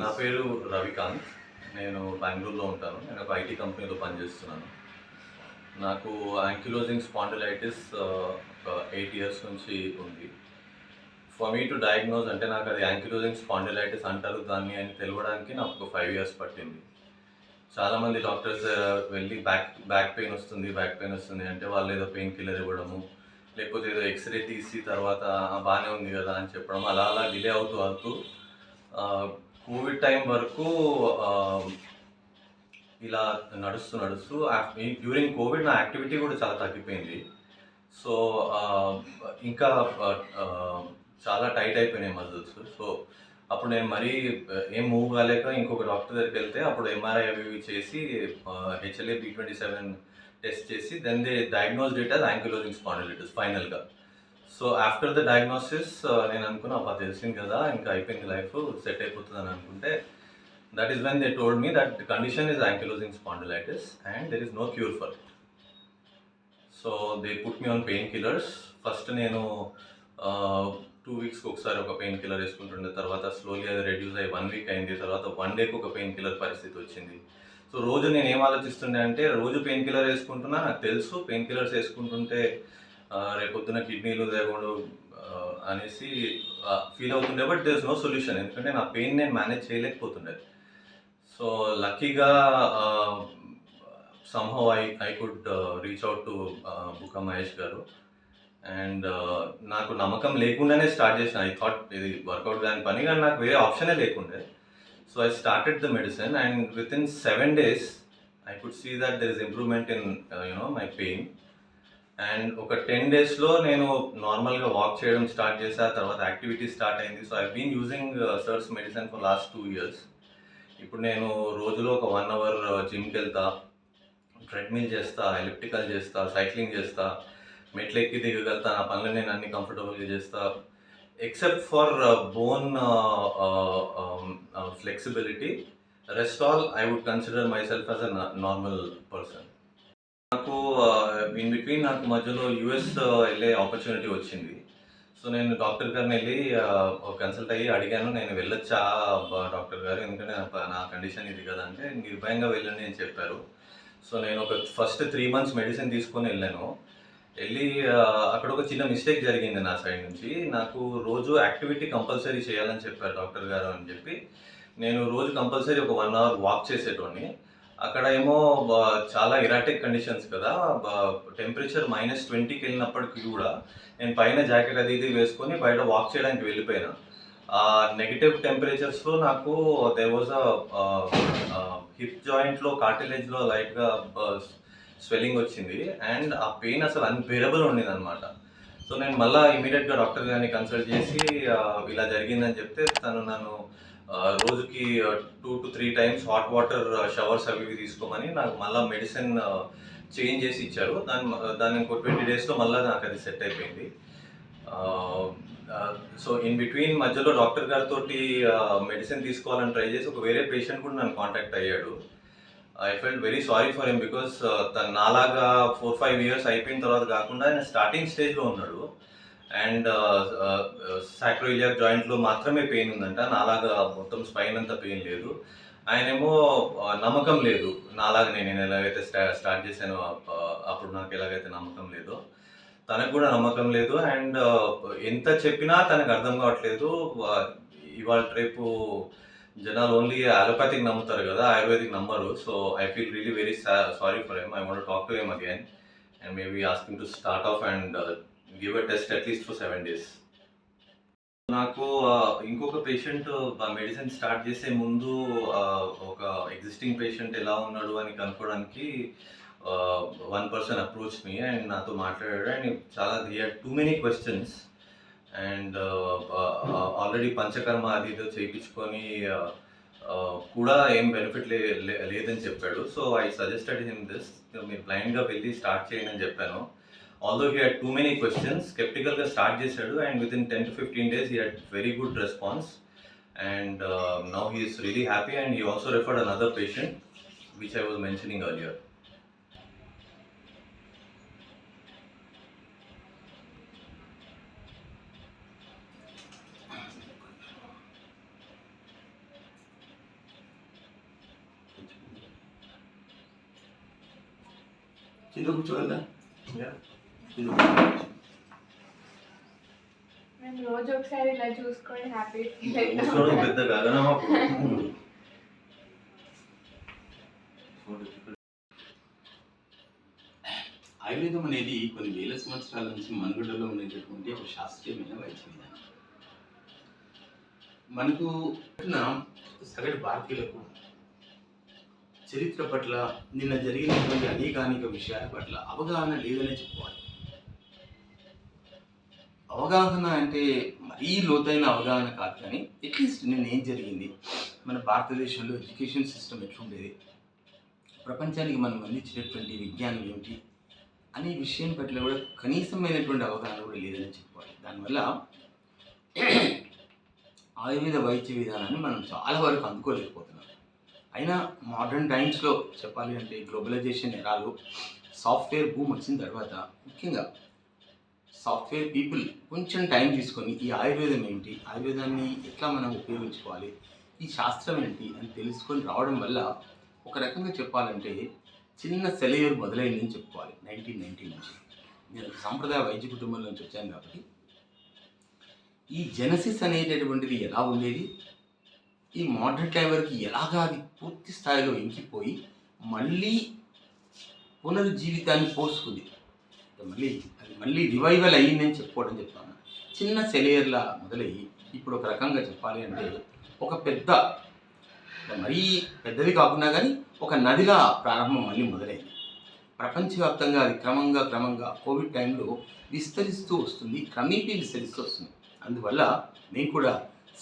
నా పేరు రవికాంత్. నేను బెంగళూరులో ఉంటాను. నేను ఒక ఐటీ కంపెనీలో పనిచేస్తున్నాను. నాకు యాంకిలోజింగ్ స్పాండిలైటిస్ ఒక ఎయిట్ ఇయర్స్ నుంచి ఉంది. ఫర్ మీ టు డయాగ్నోజ్ అంటే నాకు అది యాంకిలోజింగ్ స్పాండిలైటిస్ అంటారు. దాన్ని అని తెలియడానికి నాకు ఒక ఫైవ్ ఇయర్స్ పట్టింది. చాలామంది డాక్టర్స్ వెళ్ళి బ్యాక్ బ్యాక్ పెయిన్ వస్తుంది బ్యాక్ పెయిన్ వస్తుంది అంటే వాళ్ళు ఏదో పెయిన్ కిల్లర్ ఇవ్వడము లేకపోతే ఏదో ఎక్స్రే తీసి తర్వాత బాగానే ఉంది కదా అని చెప్పడం అలా అలా డిలే అవుతూ అవుతూ కోవిడ్ టైం వరకు ఇలా నడుస్తూ నడుస్తూ డ్యూరింగ్ కోవిడ్ నా యాక్టివిటీ కూడా చాలా తగ్గిపోయింది. సో ఇంకా చాలా టైట్ అయిపోయినాయి మజిల్స్. సో అప్పుడు నేను మరీ ఏం మూవ్ కాలేక ఇంకొక డాక్టర్ దగ్గరికి వెళ్తే అప్పుడు ఎంఆర్ఐ అవి చేసి HLA B twenty seven test చేసి దెన్ దే డయాగ్నోస్ డేట్ అది యాంకిలోజింగ్ స్పాండిలిటిస్ ఫైనల్గా సో ఆఫ్టర్ ద డయాగ్నోసిస్ నేను అనుకున్నా అబ్బా తెలిసింది కదా ఇంకా అయిపోయింది లైఫ్ సెట్ అయిపోతుంది అని అనుకుంటే that is when they told me that condition is ankylosing spondylitis and there is no cure for it so they put me on pain killers first నేను టూ వీక్స్కి ఒకసారి ఒక పెయిన్ కిల్లర్ వేసుకుంటుండే తర్వాత slowly అది రెడ్యూస్ అయ్యి one week అయింది తర్వాత వన్ డేకి ఒక పెయిన్ కిల్లర్ పరిస్థితి వచ్చింది. సో రోజు నేను ఏం ఆలోచిస్తుండే అంటే రోజు పెయిన్ కిల్లర్ వేసుకుంటున్నా నాకు తెలుసు పెయిన్ కిల్లర్స్ వేసుకుంటుంటే రేపొద్దున కిడ్నీలు లేకుండా అనేసి ఫీల్ అవుతుండే but there is no solution ఎందుకంటే నా పెయిన్ నేను మేనేజ్ చేయలేకపోతుండే. సో లక్కీగా somehow I I could reach out to Bukka Mahesh garu. And నాకు నమ్మకం లేకుండానే స్టార్ట్ చేసిన. ఐ థాట్ ఇది వర్కౌట్ కాని పని కానీ నాకు వేరే ఆప్షనే లేకుండే. So I started the medicine and with in seven days I could see that there is improvement in you know my pain and ఒక టెన్ డేస్లో నేను నార్మల్గా వాక్ చేయడం స్టార్ట్ చేసా తర్వాత యాక్టివిటీ స్టార్ట్ అయింది. So I been using sir's medicine for last two years ఇప్పుడు నేను రోజులో ఒక వన్ అవర్ జిమ్కి వెళ్తా ట్రెడ్మిల్ చేస్తా ఎలిప్టికల్ చేస్తా సైక్లింగ్ చేస్తా మెట్లు ఎక్కి దిగగలుగుతా నా పనులు నేను అన్ని కంఫర్టబుల్గా చేస్తా. Except for bone flexibility rest all I would consider myself as a normal person నాకు ఇన్ బిట్వీన్ నాకు మధ్యలో యుఎస్ వెళ్ళే ఆపర్చునిటీ వచ్చింది. సో నేను డాక్టర్ గారిని వెళ్ళి కన్సల్ట్ అయ్యి అడిగాను. నేను వెళ్ళొచ్చా డాక్టర్ గారు? ఎందుకంటే నా కండిషన్ ఇది కదా అంటే నిర్భయంగా వెళ్ళండి అని చెప్పారు. సో నేను ఒక ఫస్ట్ త్రీ మంత్స్ మెడిసిన్ తీసుకొని వెళ్ళాను. వెళ్ళి అక్కడ ఒక చిన్న మిస్టేక్ జరిగింది నా సైడ్ నుంచి. నాకు రోజు యాక్టివిటీ కంపల్సరీ చేయాలని చెప్పారు డాక్టర్ గారు అని చెప్పి. నేను రోజు కంపల్సరీ ఒక వన్ అవర్ వాక్ చేసేటోని అక్కడ ఏమో చాలా ఇరాటిక్ కండిషన్స్ కదా. టెంపరేచర్ మైనస్ ట్వంటీకి వెళ్ళినప్పటికీ కూడా నేను పైన జాకెట్ అది ఇది వేసుకొని బయట వాక్ చేయడానికి వెళ్ళిపోయాను. ఆ నెగిటివ్ టెంపరేచర్స్లో నాకు దే వాజ్ హిప్ జాయింట్లో కార్టిలేజ్లో లైట్గా స్వెల్లింగ్ వచ్చింది. అండ్ ఆ పెయిన్ అసలు అన్బేరబుల్ ఉండేది అనమాట సో నేను మళ్ళీ ఇమీడియట్గా డాక్టర్ గారిని కన్సల్ట్ చేసి ఇలా జరిగిందని చెప్తే తను నన్ను రోజుకి two to three times hot water showers అవి ఇవి తీసుకోమని నాకు మళ్ళీ మెడిసిన్ చేంజ్ చేసి ఇచ్చారు. దాని దాని ఇంకో ట్వంటీ డేస్లో మళ్ళీ నాకు అది సెట్ అయిపోయింది. సో ఇన్ బిట్వీన్ మధ్యలో డాక్టర్ గారితో మెడిసిన్ తీసుకోవాలని ట్రై చేసి ఒక వేరే పేషెంట్ కూడా నన్ను కాంటాక్ట్ అయ్యాడు. I felt very sorry for him because తను నాలాగా ఫోర్ ఫైవ్ ఇయర్స్ అయిపోయిన తర్వాత కాకుండా ఆయన స్టార్టింగ్ స్టేజ్లో ఉన్నాడు. అండ్ సాక్రోయిలియర్ జాయింట్లో మాత్రమే పెయిన్ ఉందంట. నాలాగా మొత్తం స్పైన్ అంతా పెయిన్ లేదు. ఆయనేమో నమ్మకం లేదు. నాలాగా నేను ఎలాగైతే స్టా స్టార్ట్ చేశానో అప్పుడు నాకు ఎలాగైతే నమ్మకం లేదో తనకు కూడా నమ్మకం లేదు. అండ్ ఎంత చెప్పినా తనకు అర్థం కావట్లేదు. ఇవాళ రేపు జనాలు ఓన్లీ అలోపతిక్ నమ్ముతారు కదా ఆయుర్వేదిక్ నమ్మరు. So I feel really very sorry for em I want talk to em again and maybe asking to start off and give a test at least for seven days నాకు ఇంకొక patient medicine start చేసే ముందు ఒక existing patient ఎలా ఉన్నాడు అని కనుక్కోవడానికి one person approach me and నాతో మాట్లాడాడు. అండ్ చాలా too many questions and already panchakarma అది ఇదో చేయించుకొని కూడా ఏం బెనిఫిట్ లే లేదని చెప్పాడు. So I suggested him this మీరు బ్లైండ్గా వెళ్ళి స్టార్ట్ చేయండి అని చెప్పాను. although he had too many questions skeptical start చేశాడు and with in ten to fifteen days he had very good response and now he is really happy and he also referred another patient which I was mentioning earlier కింద కూర్చోవాలా మేము రోజు ఒకసారి ఇలా చూసుకొని happy కూర్చోవడం పెద్ద గగనమా? ఆయుర్వేదం అనేది కొన్ని వేల సంవత్సరాల నుంచి మనుగడలో ఉండేటటువంటి ఒక శాస్త్రీయమైన వైద్య విధానం మనకు ఉన్న సగటు భారతీయులకు చరిత్ర పట్ల నిన్న జరిగినటువంటి అనేకానేక విషయాల పట్ల అవగాహన లేదనే చెప్పుకోవాలి. అవగాహన అంటే మరీ లోతైన అవగాహన కాదు కానీ అట్లీస్ట్ నేను ఏం జరిగింది? మన భారతదేశంలో ఎడ్యుకేషన్ సిస్టమ్ ఎట్లుండేది? ప్రపంచానికి మనం అందించినటువంటి విజ్ఞానం ఏమిటి? అనే విషయం పట్ల కూడా కనీసమైనటువంటి అవగాహన కూడా లేదని చెప్పుకోవాలి దానివల్ల ఆయుర్వేద వైద్య విధానాన్ని మనం చాలా వరకు అందుకోలేకపోతున్నాం. అయినా మోడర్న్ టైమ్స్లో చెప్పాలి అంటే గ్లోబలైజేషన్ ఎరాలు సాఫ్ట్వేర్ భూమి వచ్చిన తర్వాత ముఖ్యంగా సాఫ్ట్వేర్ పీపుల్ కొంచెం టైం తీసుకొని ఈ ఆయుర్వేదం ఏంటి? ఆయుర్వేదాన్ని ఎట్లా మనం ఉపయోగించుకోవాలి? ఈ శాస్త్రం ఏంటి? అని తెలుసుకొని రావడం వల్ల ఒక రకంగా చెప్పాలంటే చిన్న సెలయర్ మొదలైందని చెప్పుకోవాలి. నైన్టీన్ నైన్టీ నుంచి. నేను సాంప్రదాయ వైద్య కుటుంబం నుంచి వచ్చాను కాబట్టి. ఈ జెనసిస్ అనేటటువంటిది ఎలా ఉండేది? ఈ మోడర్న్ వరకు ఎలాగా అది పూర్తి స్థాయిలో ఇంకిపోయి మళ్ళీ పునరుజ్జీవితాన్ని పోసుకుంది. మళ్ళీ మళ్ళీ రివైవల్ అయ్యిందని చెప్పుకోవడం చెప్తాను. చిన్న సెలయర్లా మొదలయ్యి ఇప్పుడు ఒక రకంగా చెప్పాలి అంటే ఒక పెద్ద మరీ పెద్దది కాకుండా కానీ ఒక నదిలా ప్రారంభం మళ్ళీ మొదలైంది. ప్రపంచవ్యాప్తంగా అది క్రమంగా క్రమంగా కోవిడ్ టైంలో విస్తరిస్తూ వస్తుంది క్రమేపీ విస్తరిస్తూ వస్తుంది. అందువల్ల నేను కూడా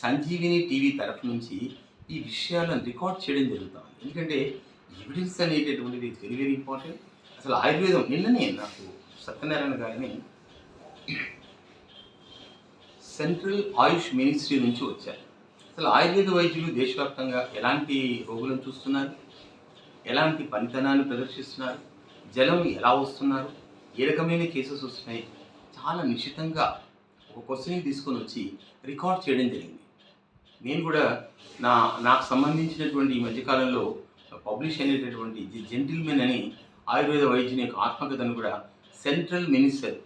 సంజీవిని టీవీ తరఫు నుంచి ఈ విషయాలను రికార్డ్ చేయడం జరుగుతుంది ఎందుకంటే ఎవిడెన్స్ అనేటటువంటిది వెరీ వెరీ ఇంపార్టెంట్. అసలు ఆయుర్వేదం నిన్ననే నాకు సత్యనారాయణ గారిని సెంట్రల్ ఆయుష్ మినిస్ట్రీ నుంచి వచ్చారు. అసలు ఆయుర్వేద వైద్యులు దేశవ్యాప్తంగా ఎలాంటి రోగులను చూస్తున్నారు? ఎలాంటి పనితనాన్ని ప్రదర్శిస్తున్నారు? జలం ఎలా వస్తున్నారు? ఏ రకమైన కేసెస్ వస్తున్నాయి? చాలా నిశ్చితంగా ఒక క్వశ్చన్ తీసుకొని వచ్చి రికార్డ్ చేయడం జరిగింది. నేను కూడా నా నాకు సంబంధించినటువంటి ఈ మధ్యకాలంలో పబ్లిష్ అయినటువంటి జెంటిల్మెన్ అని ఆయుర్వేద వైద్యుని యొక్క ఆత్మకథను కూడా సెంట్రల్ మినిస్టర్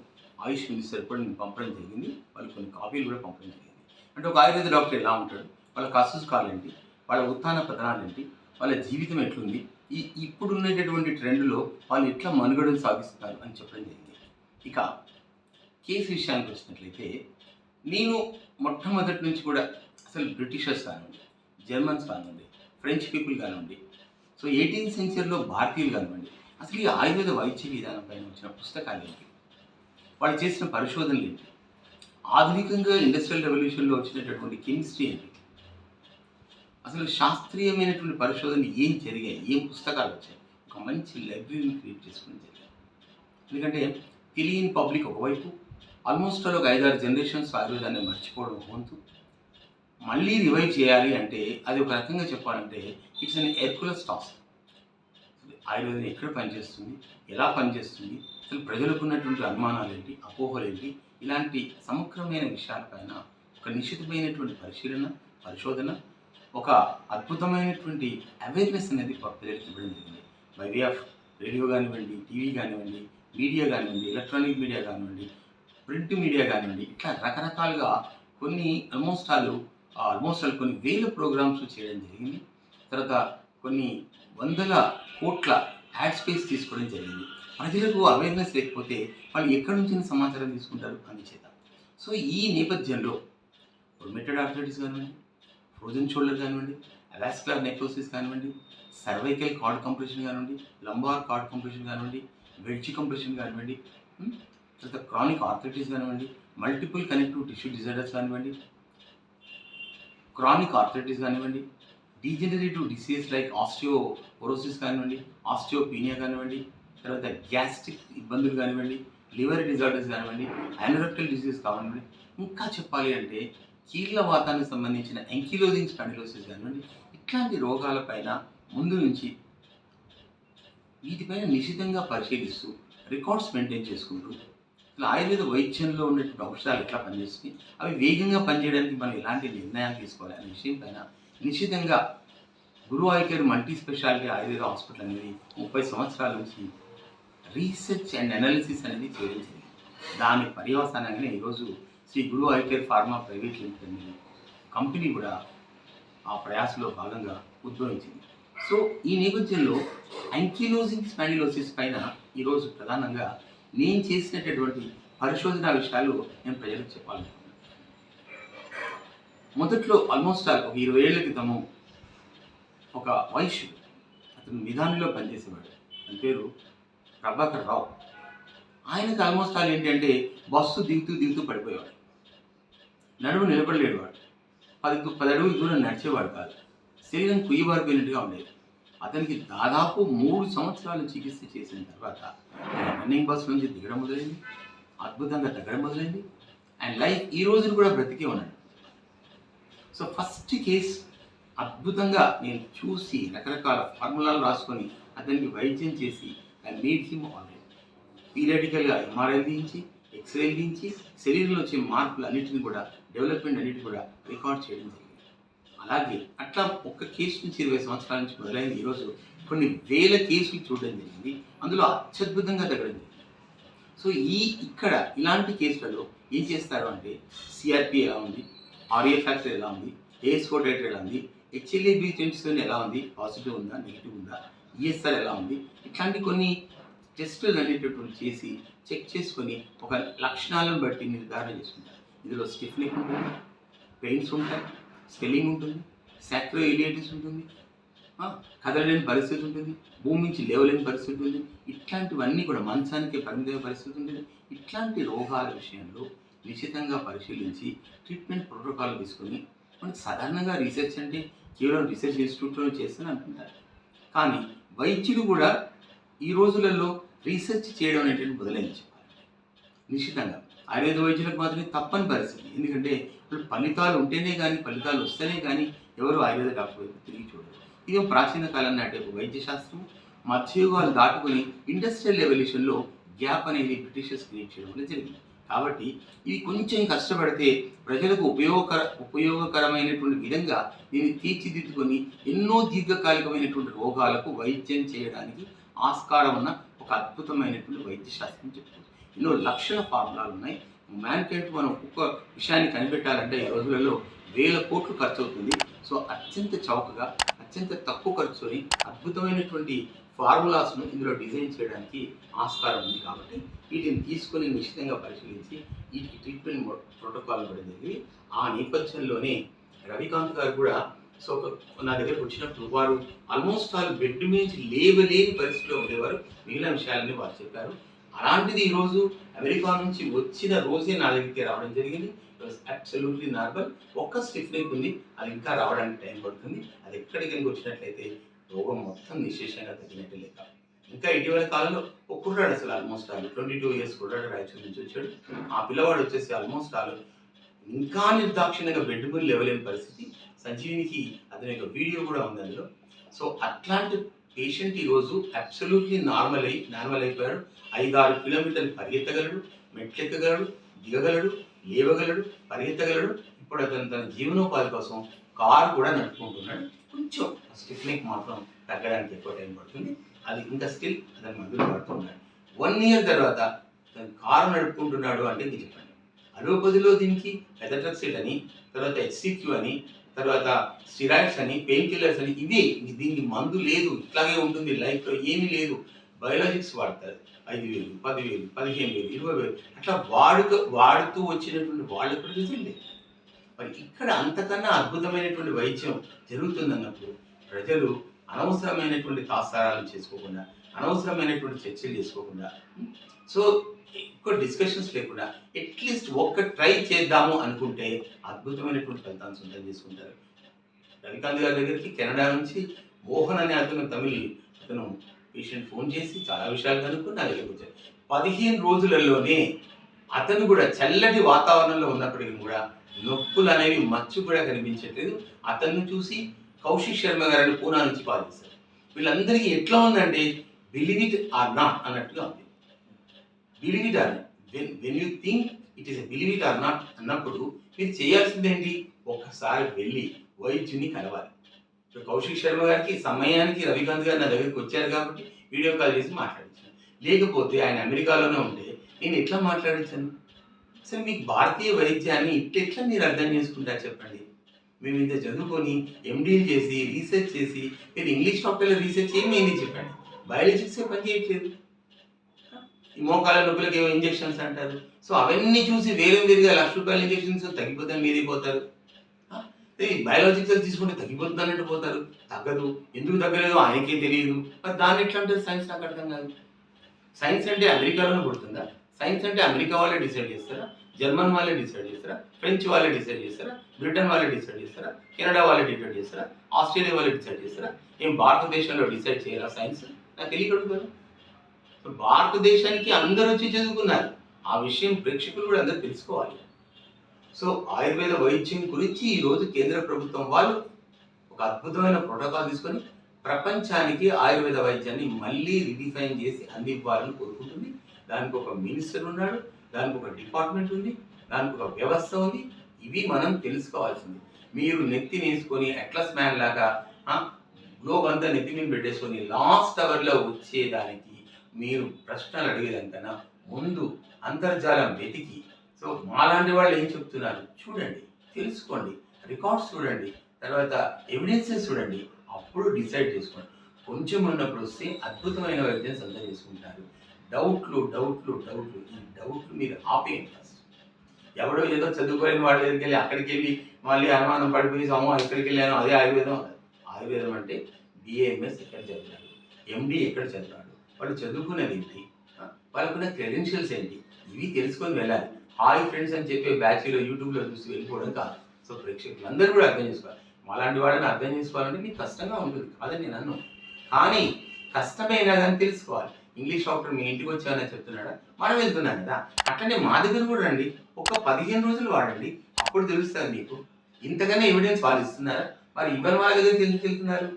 ఆయుష్ మినిస్టర్ కూడా నేను పంపడం జరిగింది. వాళ్ళు కొన్ని కాపీలు కూడా పంపడం జరిగింది. అంటే ఒక ఆయుర్వేద డాక్టర్ ఎలా ఉంటాడు? వాళ్ళ కసుస్కాలు ఏంటి? వాళ్ళ ఉత్థాన పథనాలు ఏంటి? వాళ్ళ జీవితం ఎట్లుంది? ఈ ఇప్పుడు ఉండేటటువంటి ట్రెండ్లో వాళ్ళు ఎట్లా మనుగడను సాగిస్తున్నారు అని చెప్పడం జరిగింది. ఇక కేసు విషయానికి వచ్చినట్లయితే నేను మొట్టమొదటి నుంచి కూడా అసలు బ్రిటిషర్స్ కానివ్వండి జర్మన్స్ కానివ్వండి ఫ్రెంచ్ పీపుల్ కానివ్వండి సో ఎయిటీన్త్ సెంచరీలో భారతీయులు కానివ్వండి అసలు ఈ ఆయుర్వేద వైద్య విధానం పైన వచ్చిన పుస్తకాలు ఏంటి? వాళ్ళు చేసిన పరిశోధనలు ఏంటి? ఆధునికంగా ఇండస్ట్రియల్ రెవల్యూషన్లో వచ్చినటువంటి కెమిస్ట్రీ ఏంటి? అసలు శాస్త్రీయమైనటువంటి పరిశోధనలు ఏం జరిగాయి? ఏం పుస్తకాలు వచ్చాయి? ఒక మంచి లైబ్రరీని క్రియేట్ చేసుకుని జరిగాయి ఎందుకంటే తెలియని పబ్లిక్ ఒకవైపు ఆల్మోస్ట్ ఒక ఐదారు జనరేషన్స్ ఆయుర్వేదాన్ని మర్చిపోవడం వంతు మళ్ళీ రివైవ్ చేయాలి అంటే అది ఒక రకంగా చెప్పాలంటే ఇట్స్ అన్ ఎర్కులస్ టాస్క్. ఆయుర్వేదం ఎక్కడ పనిచేస్తుంది ఎలా పనిచేస్తుంది అసలు ప్రజలకు ఉన్నటువంటి అనుమానాలు ఏంటి అపోహలు ఏంటి ఇలాంటి సమగ్రమైన విషయాలపైన ఒక నిశ్చితమైనటువంటి పరిశీలన పరిశోధన ఒక అద్భుతమైనటువంటి అవేర్నెస్ అనేది ప్రజలకు ఇవ్వడం జరిగింది. బై వే ఆఫ్ రేడియో కానివ్వండి టీవీ కానివ్వండి మీడియా కానివ్వండి ఎలక్ట్రానిక్ మీడియా కానివ్వండి ప్రింట్ మీడియా కానివ్వండి ఇట్లా రకరకాలుగా కొన్ని ఆల్మోస్ట్ ఆల్ ఆల్మోస్ట్ ఆల్ కొన్ని వేల ప్రోగ్రామ్స్ చేయడం జరిగింది. తర్వాత కొన్ని వందల కోట్ల యాడ్ స్పేస్ తీసుకోవడం జరిగింది. ప్రజలకు అవేర్నెస్ లేకపోతే వాళ్ళు ఎక్కడి నుంచి సమాచారం తీసుకుంటారు అందుచేత సో ఈ నేపథ్యంలో రొమెటెడ్ ఆర్థరైటిస్ కానివ్వండి ఫ్రోజన్ షోల్డర్ కానివ్వండి అలాస్కులర్ నెక్రోసిస్ కానివ్వండి సర్వైకల్ కార్డ్ కంప్రెషన్ కానివ్వండి లంబార్ కార్డ్ కంప్రెషన్ కానివ్వండి వెడ్జి కంప్రెషన్ కానివ్వండి తర్వాత క్రానిక్ ఆర్థరైటిస్ కానివ్వండి మల్టిపుల్ కనెక్టివ్ టిష్యూ డిజార్డర్స్ కానివ్వండి క్రానిక్ ఆర్థరైటిస్ కానివ్వండి డీజనరేటివ్ డిసీజ్ లైక్ ఆస్టియోపోరోసిస్ కానివ్వండి ఆస్టియోపీనియా కానివ్వండి తర్వాత గ్యాస్ట్రిక్ ఇబ్బందులు కానివ్వండి లివర్ డిజార్డర్స్ కానివ్వండి అనరక్టల్ డిసీజ్ కానివ్వండి ఇంకా చెప్పాలి అంటే కీళ్ళ వాతానికి సంబంధించిన ఎంకిలోజింగ్ స్పాండిలోసిస్ కానివ్వండి ఇట్లాంటి రోగాలపైన ముందు నుంచి వీటిపైన నిశితంగా పరిశీలిస్తూ రికార్డ్స్ మెయింటైన్ చేసుకుంటూ ఇట్లా ఆయుర్వేద వైద్యంలో ఉన్నటువంటి ఔషధాలు ఎట్లా పనిచేస్తాయి అవి వేగంగా పనిచేయడానికి మనం ఎలాంటి నిర్ణయాలు తీసుకోవాలి అనే విషయం పైన నిశ్చితంగా Guru Ayurveda multi speciality Ayurveda hospital అనేది ముప్పై సంవత్సరాల నుంచి రీసెర్చ్ అండ్ అనాలిసిస్ అనేది చేయించింది దాని పర్యవసానంగానే ఈరోజు Shri Guru eyecare pharma private limited అనే కంపెనీ కూడా ఆ ప్రయాసలో భాగంగా ఉద్భవించింది. సో ఈ నేపథ్యంలో అంకిలోజింగ్ స్పాండిలోసిస్ పైన ఈరోజు ప్రధానంగా నేను చేసినటువంటి పరిశోధన విషయాలు నేను ప్రజలకు చెప్పాలనుకుంటున్నాను. మొదట్లో ఆల్మోస్ట్ ఒక ఇరవై ఏళ్ళ క్రితము ఒక వైశ్యుడు అతను నిధానిలో పనిచేసేవాడు. అతని పేరు ప్రభాకర్ రావు. ఆయనకు ఆల్మోస్ట్ ఆల్ ఏంటంటే బస్సు దిగుతూ దిగుతూ పడిపోయేవాడు. నడుము నిలబడలేడు వాడు పది పది అడుగులు దూరం నడిచేవాడు కాదు. శరీరం కుయ్యబారిపోయినట్టుగా ఉండేది. అతనికి దాదాపు మూడు సంవత్సరాలు చికిత్స చేసిన తర్వాత రన్నింగ్ బస్ నుంచి దిగడం మొదలైంది. అద్భుతంగా తగ్గడం మొదలైంది. అండ్ లైఫ్ ఈ రోజును కూడా బ్రతికే ఉన్నాడు. సో ఫస్ట్ కేస్ అద్భుతంగా నేను చూసి రకరకాల ఫార్ములాలు రాసుకొని అతనికి వైద్యం చేసి ఐ మేడ్ హిమ్ ఆల్రెడీ పీరియాడికల్గా ఎంఆర్ఐ తీయించి ఎక్స్రే తీయించి శరీరంలో వచ్చే మార్పులు అన్నిటిని కూడా డెవలప్మెంట్ అన్నిటిని కూడా రికార్డ్ చేయడం జరిగింది. అలాగే అట్లా ఒక్క కేసు నుంచి ఇరవై సంవత్సరాల నుంచి మొదలైంది ఈరోజు కొన్ని వేల కేసులు చూడడం జరిగింది. అందులో అత్యద్భుతంగా తగ్గడం జరిగింది. సో ఈ ఇక్కడ ఇలాంటి కేసులలో ఏం చేస్తారు అంటే సిఆర్పి ఎలా ఉంది? ఆర్ఏ ఫ్యాక్టర్ ఎలా ఉంది? ఏఎస్ ఫోటేటర్ ఎలా ఉంది? హెచ్ఎల్ఏ బి టెన్స్టోన్ ఎలా ఉంది? పాజిటివ్ ఉందా? నెగిటివ్ ఉందా? ఈఎస్ఆర్ ఎలా ఉంది? ఇట్లాంటి కొన్ని టెస్టులు అనేటటువంటి చేసి చెక్ చేసుకొని ఒక లక్షణాలను బట్టి నిర్ధారణ చేసుకుంటారు. ఇందులో స్టిఫ్నెక్ ఉంటుంది పెయిన్స్ ఉంటాయి స్వెల్లింగ్ ఉంటుంది సాక్రో ఇలియటిస్ ఉంటుంది కదలలేని పరిస్థితి ఉంటుంది భూమి నుంచి లేవలేని పరిస్థితి ఉంటుంది. ఇట్లాంటివన్నీ కూడా మంచానికి పరిమిత పరిస్థితి ఉంటుంది. ఇట్లాంటి రోగాల విషయంలో నిశ్చితంగా పరిశీలించి ట్రీట్మెంట్ ప్రోటోకాల్ తీసుకొని మనం సాధారణంగా రీసెర్చ్ అంటే కేవలం రీసెర్చ్ ఇన్స్టిట్యూట్లో చేస్తాను అనుకుంటారు. కానీ వైద్యులు కూడా ఈ రోజులలో రీసెర్చ్ చేయడం అనేటువంటి మొదలైంది చెప్పాలి. నిశ్చితంగా ఆయుర్వేద వైద్యులకు మాత్రమే తప్పని పరిస్థితి. ఎందుకంటే ఇప్పుడు ఫలితాలు ఉంటేనే కానీ ఫలితాలు వస్తేనే కానీ ఎవరు ఆయుర్వేద డాక్టర్ వైపు తిరిగి చూడరు. ఇది ప్రాచీన కాలం నాటి ఒక వైద్యశాస్త్రం. మధ్యయుగాలు దాటుకొని ఇండస్ట్రియల్ రెవల్యూషన్లో గ్యాప్ అనేది బ్రిటిషర్స్ క్రియేట్ చేయడం అనేది జరిగింది. కాబట్టి ఇది కొంచెం కష్టపడితే ప్రజలకు ఉపయోగకర ఉపయోగకరమైనటువంటి విధంగా దీన్ని తీర్చిదిద్దుకొని ఎన్నో దీర్ఘకాలికమైనటువంటి రోగాలకు వైద్యం చేయడానికి ఆస్కారం ఉన్న ఒక అద్భుతమైనటువంటి వైద్య శాస్త్రం చెప్తుంది. ఎన్నో లక్షల ఫార్ములాలు ఉన్నాయి. మ్యాన్కైండ్ మనం ఒక్కొక్క విషయాన్ని కనిపెట్టాలంటే ఈ రోజులలో వేల కోట్లు ఖర్చు అవుతుంది సో అత్యంత చౌకగా అత్యంత తక్కువ ఖర్చుని అద్భుతమైనటువంటి ఫార్ములాస్ను ఇందులో డిజైన్ చేయడానికి ఆస్కారం ఉంది కాబట్టి వీటిని తీసుకొని నిశ్చితంగా పరిశీలించి వీటికి ట్రీట్మెంట్ ప్రోటోకాల్ ఇవ్వడం జరిగింది ఆ నేపథ్యంలోనే రవికాంత్ గారు కూడా సో నా దగ్గరకు వచ్చినప్పుడు వారు ఆల్మోస్ట్ ఆల్ బెడ్ మీద లేవలేని పరిస్థితిలో ఉండేవారు. మిగిలిన విషయాలని వారు చెప్పారు. అలాంటిది ఈరోజు అమెరికా నుంచి వచ్చిన రోజే నా దగ్గరికి రావడం జరిగింది. అబ్సల్యూట్లీ నార్మల్ ఒక్క స్టిఫ్నెక్ ఉంది. అది ఇంకా రావడానికి టైం పడుతుంది. అది ఎక్కడికి వచ్చినట్లయితే రోగం మొత్తం నిశేషంగా తగ్గినట్టు లెక్క. ఇంకా ఇటీవల కాలంలో ఒక కుర్రాడు అసలు almost all twenty two years కుర్రాడు రాయచూరు నుంచి వచ్చాడు. ఆ పిల్లవాడు వచ్చేసి ఆల్మోస్ట్ ఆల్ ఇంకా నిర్దాక్షిణ్యంగా బెడ్ మీద లేవలేని పరిస్థితి. సంజీవినికి అతని యొక్క వీడియో కూడా ఉంది అందులో. సో అట్లాంటి పేషెంట్ ఈరోజు అబ్సల్యూట్లీ నార్మల్ అయి నార్మల్ అయిపోయాడు. ఐదారు కిలోమీటర్లు పరిగెత్తగలడు మెట్లెక్కగలడు దిగగలడు లేవగలడు పరిగెత్తగలడు. ఇప్పుడు అతను తన జీవనోపాధి కోసం కారు కూడా నడుపుకుంటున్నాడు. కొంచెం స్టిఫ్నింగ్ మాత్రం తగ్గడానికి ఎక్కువ టైం పడుతుంది. అది ఇంకా స్టిల్ అతని మందులు పడుతున్నాడు వన్ ఇయర్ తర్వాత తను కారు నడుపుకుంటున్నాడు అంటే ఇది చెప్పండి. అలోపతిలో దీనికి మెథట్రక్సిడ్ అని తర్వాత హెచ్సిక్యూ అని తర్వాత స్టిరాయిడ్స్ అని పెయిన్ కిల్లర్స్ అని ఇవే దీనికి మందు లేదు. ఇట్లాగే ఉంటుంది. లైఫ్లో ఏమీ లేదు. బయోలాజిక్స్ వాడతారు. ఐదు వేలు పదివేలు పదిహేను వేలు ఇరవై వేలు. అట్లా వాడుక వాడుతూ వచ్చినటువంటి వాళ్ళు కూడా రిజల్ట్ లేదు మరి ఇక్కడ అంతకన్నా అద్భుతమైనటువంటి వైద్యం జరుగుతుందన్నప్పుడు ప్రజలు అనవసరమైనటువంటి తాసారాలు చేసుకోకుండా అనవసరమైనటువంటి చర్చలు చేసుకోకుండా సో ఎక్కువ డిస్కషన్స్ లేకుండా అట్లీస్ట్ ఒక్క ట్రై చేద్దాము అనుకుంటే అద్భుతమైనటువంటి ఫలితాలు సొంతం చేసుకుంటారు. రవికాంత్ గారి దగ్గరికి కెనడా నుంచి మోహన్ అనే అతను తమిళ్ అతను పేషెంట్ ఫోన్ చేసి చాలా విషయాలు కనుక్కొని నా దగ్గరికి వచ్చారు. పదిహేను రోజులలోనే అతను కూడా చల్లటి వాతావరణంలో ఉన్నప్పటికీ కూడా నొప్పులు అనేవి మచ్చు కూడా కనిపించట్లేదు. అతన్ని చూసి కౌశిక్ శర్మ గారిని పూనా నుంచి కాల్ చేశారు. వీళ్ళందరికీ ఎట్లా ఉందంటే బిలీవ్ ఇట్ ఆర్ నాట్ అన్నట్టుగా ఉంది. Believe it or when when you think it is believe it or not అన్నప్పుడు మీరు చేయాల్సిందేంటి ఒక్కసారి వెళ్ళి వైద్యుని కలవాలి. ఇప్పుడు కౌశిక్ శర్మ గారికి సమయానికి రవికాంత్ గారు నా దగ్గరికి వచ్చారు కాబట్టి వీడియో కాల్ చేసి మాట్లాడించాను. లేకపోతే ఆయన అమెరికాలోనే ఉంటే నేను ఎట్లా మాట్లాడించాను? సరే మీకు భారతీయ వైద్యాన్ని ఇట్లెట్లా మీరు అర్థం చేసుకుంటారు చెప్పండి? మేము ఇంత చదువుకొని ఎండీలు చేసి రీసెర్చ్ చేసి మీరు ఇంగ్లీష్ డాక్టర్లో రీసెర్చ్ ఏమైంది చెప్పండి. బయాలజిక్స్ పని చేయట్లేదు. ఈ మోకాల నొప్పులకు ఏమో ఇంజెక్షన్స్ అంటారు. సో అవన్నీ చూసి వేరే వేరుగా లక్ష రూపాయల ఇంజెక్షన్స్ తగ్గిపోతాను మీరే పోతారు. బయాలజిక్స్ తీసుకుంటే తగ్గిపోతుంది అన్నట్టు పోతారు. తగ్గదు. ఎందుకు తగ్గలేదు? ఆయనకే తెలియదు. మరి దాన్ని ఎట్లా అంటే సైన్స్ నాకు అర్థం కాదు. సైన్స్ అంటే అమెరికాలోనే పుడుతుందా? సైన్స్ అంటే అమెరికా వాళ్ళే డిసైడ్ చేస్తారా? జర్మన్ వాళ్ళే డిసైడ్ చేస్తారా? ఫ్రెంచ్ వాళ్ళే డిసైడ్ చేస్తారా? బ్రిటన్ వాళ్ళే డిసైడ్ చేస్తారా? కెనడా వాళ్ళే డిసైడ్ చేస్తారా? ఆస్ట్రేలియా వాళ్ళే డిసైడ్ చేస్తారా? ఏం భారతదేశంలో డిసైడ్ చేయాలా సైన్స్? నాకు తెలియకడుగుతాను సో భారతదేశానికి అందరూ వచ్చి చదువుకున్నారు. ఆ విషయం ప్రేక్షకులు కూడా అందరూ తెలుసుకోవాలి. సో ఆయుర్వేద వైద్యం గురించి ఈరోజు కేంద్ర ప్రభుత్వం వాళ్ళు ఒక అద్భుతమైన ప్రోటోకాల్ తీసుకొని ప్రపంచానికి ఆయుర్వేద వైద్యాన్ని మళ్ళీ రిడిఫైన్ చేసి అందివ్వాలని కోరుకుంటుంది. దానికి ఒక మినిస్టర్ ఉన్నాడు. దానికి ఒక డిపార్ట్మెంట్ ఉంది దానికి ఒక వ్యవస్థ ఉంది. ఇవి మనం తెలుసుకోవాల్సింది. మీరు నెత్తి నేసుకొని అట్లస్ మ్యాన్ లాగా గ్లోబ్ అంతా నెత్తి మీద పెట్టేసుకొని లాస్ట్ అవర్లో వచ్చేదానికి మీరు ప్రశ్నలు అడిగేదానికన్నా ముందు అంతర్జాలం వెతికి. సో మాలాంటి వాళ్ళు ఏం చెప్తున్నారు? చూడండి తెలుసుకోండి రికార్డ్స్ చూడండి తర్వాత ఎవిడెన్సెస్ చూడండి అప్పుడు డిసైడ్ చేసుకోండి. కొంచెం ఉన్నప్పుడు వస్తే అద్భుతమైన వైద్యం సొంతం చేసుకుంటారు డౌట్లు డౌట్లు డౌట్లు. ఈ డౌట్లు మీరు ఆపేయండి ఫస్ట్ ఎవడో ఏదో చదువుకోలేని వాడి దగ్గరికి వెళ్ళి అక్కడికి వెళ్ళి మళ్ళీ అనుమానం పడిపోయి అమ్మో ఇక్కడికి వెళ్ళాను అదే ఆయుర్వేదం ఆయుర్వేదం అంటే బిఏఎంఎస్ ఎక్కడ చదివాడు? ఎండి ఎక్కడ చదివాడు? వాళ్ళు చదువుకునేది ఏంటి వాళ్ళకున్న క్రెడెన్షియల్స్ ఏంటి? ఇవి తెలుసుకొని వెళ్ళాలి. హాయ్ ఫ్రెండ్స్ అని చెప్పే బ్యాచ్లో యూట్యూబ్లో చూసి వెళ్ళిపోవడం కాదు. సో ప్రేక్షకులందరూ కూడా అర్థం చేసుకోవాలి. అలాంటి వాళ్ళని అర్థం చేసుకోవాలంటే మీకు కష్టంగా ఉంటుంది. కాదని నేను అన్ను. కానీ కష్టమైనా కానీ తెలుసుకోవాలి. ఇంగ్లీష్ డాక్టర్ మీ ఇంటికి వచ్చామని చెప్తున్నాడా? మనం వెళ్తున్నాం కదా. అట్లనే మా దగ్గర కూడా రండి. ఒక పదిహేను రోజులు వాడండి. అప్పుడు తెలుస్తుంది మీకు. ఇంతకన్నా ఎవిడెన్స్ వాళ్ళు ఇస్తున్నారా? మరి ఇవ్వని వాళ్ళ దగ్గర ఎందుకు వెళ్తున్నారు?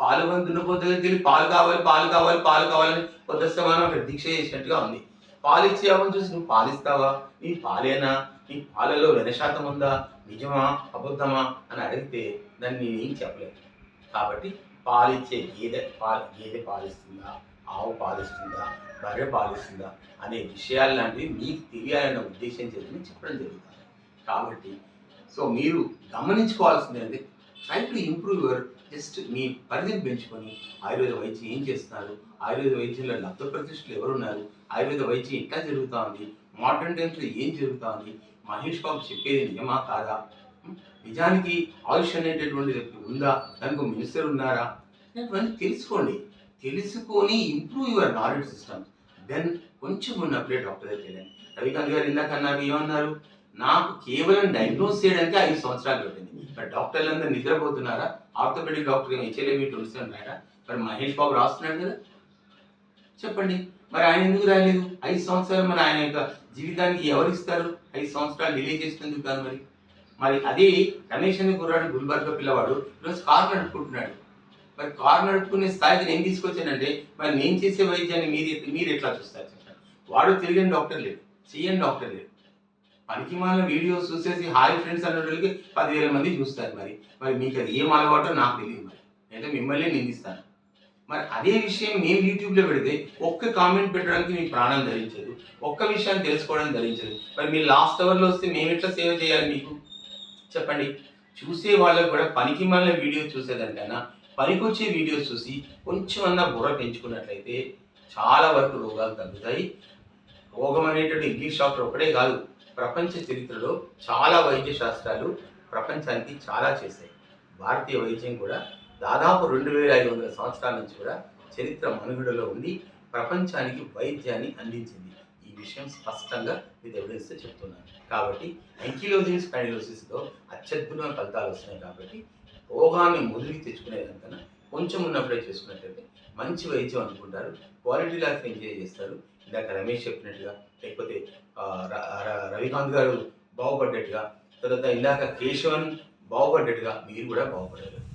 పాలు బంధు దున్నపోతు పాలు కావాలి పాలు కావాలి పాలు కావాలని పొద్దుస్తమానం అక్కడ దీక్ష చేసినట్టుగా ఉంది. పాలు ఇచ్చే చూసి నువ్వు పాలిస్తావా నీ పాలేనా? నీ పాలలో వెనశాతం ఉందా? నిజమా? అబద్ధమా? అని అడిగితే దాన్ని నేనేం చెప్పలేదు. కాబట్టి పాలిచ్చే గేదె పాలు గేదె పాలిస్తుందా ఆవు పాలిస్తుందా? బర్రె పాలిస్తుందా? అనే విషయాలు లాంటివి మీకు తెలియాలన్న ఉద్దేశం చేతనే చెప్పడం జరుగుతుంది. కాబట్టి సో మీరు గమనించుకోవాల్సింది అంటే try to improve your just మీ పరిధిని పెంచుకొని ఆయుర్వేద వైద్యం ఏం చేస్తున్నారు? ఆయుర్వేద వైద్యంలో లబ్ధ ప్రతిష్ఠలు ఎవరున్నారు? ఆయుర్వేద వైద్యం ఎట్లా జరుగుతూ ఉంది? మోడర్న్ టైమ్స్లో ఏం జరుగుతూ ఉంది? మహేష్ బాబు చెప్పేది నిజమా కాదా? నిజానికి ఆయుష్ అనేటటువంటిది ఉందా? దానికి మినిస్టర్ ఉన్నారా? ఇలాంటివన్నీ తెలుసుకోండి. తెలుసుకొని improve your knowledge system then కొంచెం ఉన్నప్పుడే డాక్టర్ దగ్గరికి వెళ్ళండి రవికాంత్ గారు ఇందాక అన్నారు ఏమన్నారు? నాకు కేవలం డయాగ్నోస్ చేయడానికి ఐదు సంవత్సరాలు పెట్టింది. మరి డాక్టర్లు అందరూ నిద్రపోతున్నారా? ఆర్థోపెడిక్ డాక్టర్ హెచ్ఎల్ఏవి ట్వంటీ సెవెన్ మరి మహేష్ బాబు రాస్తున్నాడు కదా. చెప్పండి. మరి ఆయన ఎందుకు రాయలేదు ఐదు సంవత్సరాలు మరి ఆయన యొక్క జీవితానికి ఎవరు ఇస్తారు? ఐదు సంవత్సరాలు డిలే చేసినందుకు కాదు మరి. మరి అదే రమేష్ అనే కుర్రాడు గుల్బర్గా పిల్లవాడు ఈరోజు కారు నడుపుకుంటున్నాడు మరి కారు నడుపుకునే స్థాయికి నేను తీసుకొచ్చానంటే మరి నేను చేసే వైద్యాన్ని మీరు మీరు ఎట్లా చూస్తారు వాడు తిరిగిన డాక్టర్ లేదు చెయ్యని డాక్టర్ లేదు. పనికి మాల వీడియోస్ చూసేసి హాయ్ ఫ్రెండ్స్ అన్న వాళ్ళకి పదివేల మంది చూస్తారు మరి. మరి మీకు అది ఏం అలవాటో నాకు తెలియదు మరి. అయితే మిమ్మల్ని నిందిస్తాను. మరి అదే విషయం మేము యూట్యూబ్లో పెడితే ఒక్క కామెంట్ పెట్టడానికి మీ ప్రాణం ధరించదు ఒక్క విషయాన్ని తెలుసుకోవడం ధరించదు. మరి మీరు లాస్ట్ అవర్లో వస్తే మేము ఎట్లా సేవ్ చేయాలి మీకు? చెప్పండి. చూసే వాళ్ళకు కూడా పనికి మాలిన వీడియో చూసేదానికన్నా పనికొచ్చే వీడియోస్ చూసి కొంచెం అన్నా బుర్ర పెంచుకున్నట్లయితే చాలా వరకు రోగాలు తగ్గుతాయి. రోగం అనేటువంటి ఇంగ్లీష్ డాక్టర్ ఒకటే కాదు ప్రపంచ చరిత్రలో చాలా వైద్య శాస్త్రాలు ప్రపంచానికి చాలా చేశాయి. భారతీయ వైద్యం కూడా దాదాపు రెండు వేల ఐదు వందల సంవత్సరాల నుంచి కూడా చరిత్ర మనుగడలో ఉండి ప్రపంచానికి వైద్యాన్ని అందించింది. ఈ విషయం స్పష్టంగా విత్ ఎవిడెన్స్ చెప్తున్నాను. కాబట్టి ఎంకిలోజిన్ స్పైనలోసిస్లో అత్యద్భుతమైన ఫలితాలు వస్తున్నాయి కాబట్టి రోగాన్ని ముదిరికి కనుక కొంచెం ఉన్నప్పుడే చేసుకున్నట్లయితే మంచి వైద్యం అనుకుంటారు. క్వాలిటీ లైఫ్ ఎంజాయ్ చేస్తారు. ఇందాక రమేష్ చెప్పినట్టుగా లేకపోతే ర- రవికాంత్ గారు బాగుపడ్డట్టుగా తర్వాత ఇందాక కేశవన్ బాగుపడ్డట్టుగా మీరు కూడా బాగుపడగలరు